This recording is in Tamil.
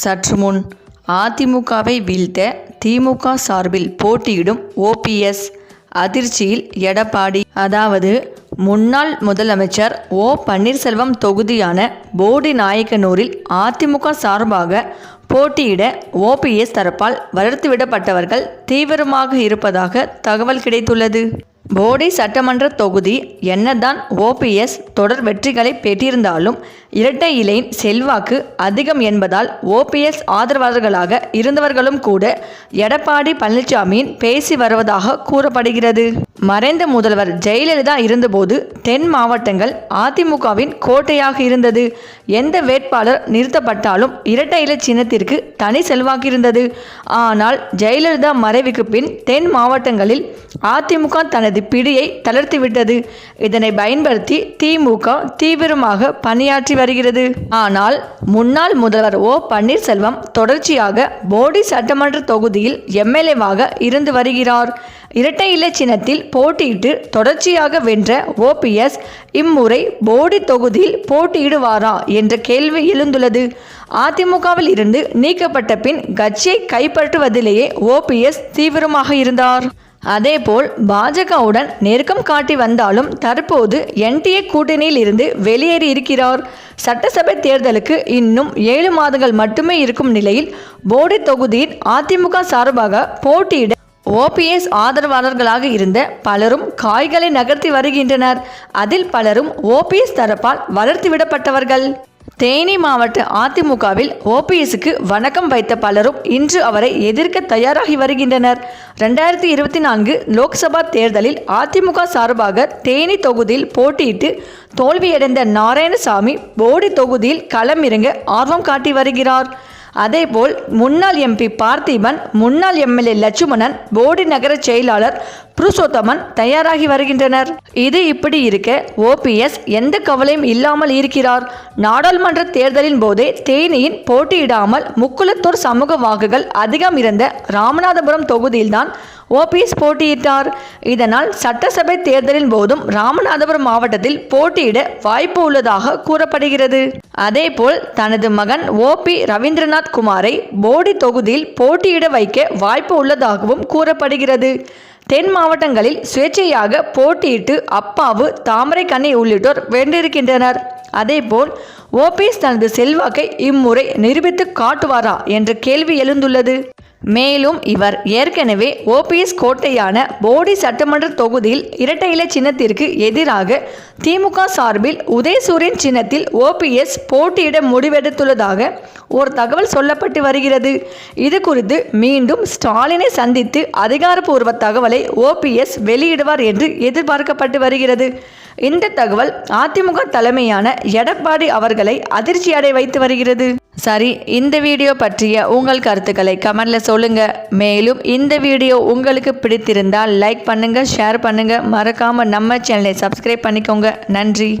சற்று முன் அதிமுகவை வீழ்த்த திமுக சார்பில் போட்டியிடும் ஓபிஎஸ் அதிர்ச்சியில் எடப்பாடி. அதாவது முன்னாள் முதலமைச்சர் ஓ பன்னீர்செல்வம் தொகுதியான போடி நாயக்கனூரில் அதிமுக சார்பாக போட்டியிட ஓபிஎஸ் தரப்பால் வளர்த்துவிடப்பட்டவர்கள் தீவிரமாக இருப்பதாக தகவல் கிடைத்துள்ளது. போடி சட்டமன்ற தொகுதி என்னதான் ஓபிஎஸ் தொடர் வெற்றிகளை பெற்றிருந்தாலும் இரட்டை இலையின் செல்வாக்கு அதிகம் என்பதால் ஓபிஎஸ் ஆதரவாளர்களாக இருந்தவர்களும் கூட எடப்பாடி பழனிசாமியின் பேசி வருவதாக கூறப்படுகிறது. மறைந்த முதல்வர் ஜெயலலிதா இருந்தபோது தென் மாவட்டங்கள் அதிமுகவின் கோட்டையாக இருந்தது. எந்த வேட்பாளர் நிறுத்தப்பட்டாலும் இரட்டை இலை சின்னத்திற்கு தனி செல்வாக்கு இருந்தது ஆனால் ஜெயலலிதா மறைவுக்கு பின் தென் மாவட்டங்களில் அதிமுக தனது பிடியை தளர்த்திவிட்டது. இதனை பயன்படுத்தி திமுக தீவிரமாக பணியாற்றி வருகிறது. ஆனால் முன்னாள் முதல்வர் ஓ பன்னீர்செல்வம் தொடர்ச்சியாக போடி சட்டமன்ற தொகுதியில் எம்எல்ஏவாக இருந்து வருகிறார். இரட்டை இலை சின்னத்தில் போட்டியிட்டு தொடர்ச்சியாக வென்ற ஓபிஎஸ் இம்முறை போடி தொகுதியில் போட்டியிடுவாரா என்ற கேள்வி எழுந்துள்ளது. அதிமுகவில் இருந்து நீக்கப்பட்ட பின் கட்சியை கைப்பற்றுவதிலேயே ஓபிஎஸ் தீவிரமாக இருந்தார். அதேபோல் பாஜகவுடன் நெருக்கம் காட்டி வந்தாலும் தற்போது என்டிஏ கூட்டணியில் இருந்து வெளியேறி இருக்கிறார். சட்டசபை தேர்தலுக்கு இன்னும் ஏழு மாதங்கள் மட்டுமே இருக்கும் நிலையில் போடி தொகுதியின் அதிமுக சார்பாக போட்டியிட ஓபிஎஸ் ஆதரவாளர்களாக இருந்த பலரும் காய்களை நகர்த்தி வருகின்றனர். அதில் பலரும் ஓபிஎஸ் தரப்பால் வளர்த்துவிடப்பட்டவர்கள் தேனி மாவட்ட அதிமுகவில் ஓபிஎஸ்க்கு வணக்கம் வைத்த பலரும் இன்று அவரை எதிர்க்க தயாராகி வருகின்றனர். ரெண்டாயிரத்தி இருபத்தி நான்கு லோக்சபா தேர்தலில் அதிமுக சார்பாக தேனி தொகுதியில் போட்டியிட்டு தோல்வியடைந்த நாராயணசாமி போடி தொகுதியில் களமிறங்க ஆர்வம் காட்டி வருகிறார். அதேபோல் முன்னாள் எம்பி பார்த்திபன் முன்னாள் எம்எல்ஏ லட்சுமணன் போடி நகர செயலாளர் புருஷோத்தமன் தயாராகி வருகின்றனர். இது இப்படி இருக்க ஓபிஎஸ் எந்த கவலையும் இல்லாமல் இருக்கிறார். நாடாளுமன்ற தேர்தலின் போதே தேனியின் போட்டியிடாமல் முக்குளத்தூர் சமூக வாக்குகள் அதிகம் இருந்த ராமநாதபுரம் தொகுதியில்தான் ஓபிஎஸ் போட்டியிட்டார். இதனால் சட்டசபை தேர்தலின் போதும் ராமநாதபுரம் மாவட்டத்தில் போட்டியிட வாய்ப்பு உள்ளதாக கூறப்படுகிறது. அதேபோல் தனது மகன் ஓபி ரவீந்திரநாத் குமாரை போடி தொகுதியில் போட்டியிட வைக்க வாய்ப்பு உள்ளதாகவும் கூறப்படுகிறது. தென் மாவட்டங்களில் சுயேட்சையாக போட்டியிட்டு அப்பாவு தாமரைக்கண்ணி உள்ளிட்டோர் வென்றிருக்கின்றனர். அதேபோல் ஓபிஎஸ் தனது செல்வாக்கை இம்முறை நிரூபித்து காட்டுவாரா என்ற கேள்வி எழுந்துள்ளது. மேலும் இவர் ஏற்கனவே ஓபிஎஸ் கோட்டையான போடி சட்டமன்ற தொகுதியில் இரட்டை இலை சின்னத்திற்கு எதிராக திமுக சார்பில் உதயசூரியன் சின்னத்தில் ஓபிஎஸ் போட்டியிட முடிவெடுத்துள்ளதாக ஒரு தகவல் சொல்லப்பட்டு வருகிறது. இது குறித்து மீண்டும் ஸ்டாலினை சந்தித்து அதிகாரப்பூர்வ தகவலை ஓபிஎஸ் வெளியிடுவார் என்று எதிர்பார்க்கப்பட்டு வருகிறது. இந்த தகவல் அதிமுக தலைமையான எடப்பாடி அவர்களை அதிர்ச்சியடை வைத்து வருகிறது. சரி இந்த வீடியோ பற்றிய உங்கள் கருத்துக்களை கமெண்டில் சொல்லுங்கள் மேலும் இந்த வீடியோ உங்களுக்கு பிடித்திருந்தால் லைக் பண்ணுங்கள் ஷேர் பண்ணுங்கள் மறக்காமல் நம்ம சேனலை சப்ஸ்கிரைப் பண்ணிக்கோங்க. நன்றி.